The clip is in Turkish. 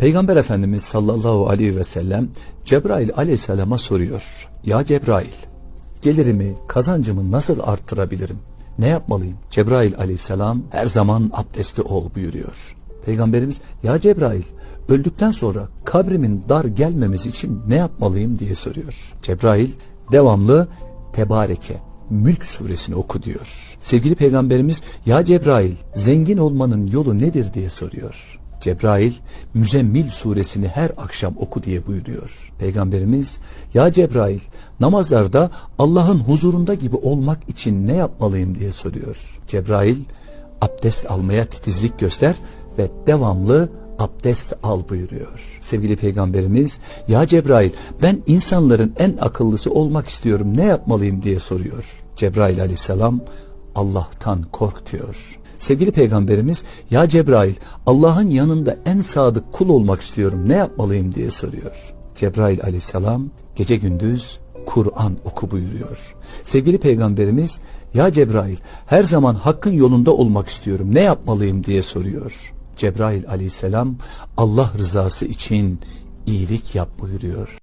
Peygamber Efendimiz sallallahu aleyhi ve sellem Cebrail aleyhisselama soruyor. Ya Cebrail, gelirimi, kazancımı nasıl arttırabilirim? Ne yapmalıyım? Cebrail aleyhisselam her zaman abdestli ol buyuruyor. Peygamberimiz ya Cebrail öldükten sonra kabrimin dar gelmemesi için ne yapmalıyım diye soruyor. Cebrail devamlı tebareke Mülk suresini oku diyor. Sevgili peygamberimiz ya Cebrail zengin olmanın yolu nedir diye soruyor. Cebrail Müzemmil suresini her akşam oku diye buyuruyor. Peygamberimiz ya Cebrail namazlarda Allah'ın huzurunda gibi olmak için ne yapmalıyım diye soruyor. Cebrail abdest almaya titizlik göster ve devamlı abdest al buyuruyor. Sevgili peygamberimiz ya Cebrail ben insanların en akıllısı olmak istiyorum ne yapmalıyım diye soruyor. Cebrail aleyhisselam Allah'tan kork diyor. Sevgili peygamberimiz ya Cebrail Allah'ın yanında en sadık kul olmak istiyorum ne yapmalıyım diye soruyor. Cebrail aleyhisselam gece gündüz Kur'an oku buyuruyor. Sevgili peygamberimiz ya Cebrail her zaman hakkın yolunda olmak istiyorum ne yapmalıyım diye soruyor. Cebrail aleyhisselam Allah rızası için iyilik yap buyuruyor.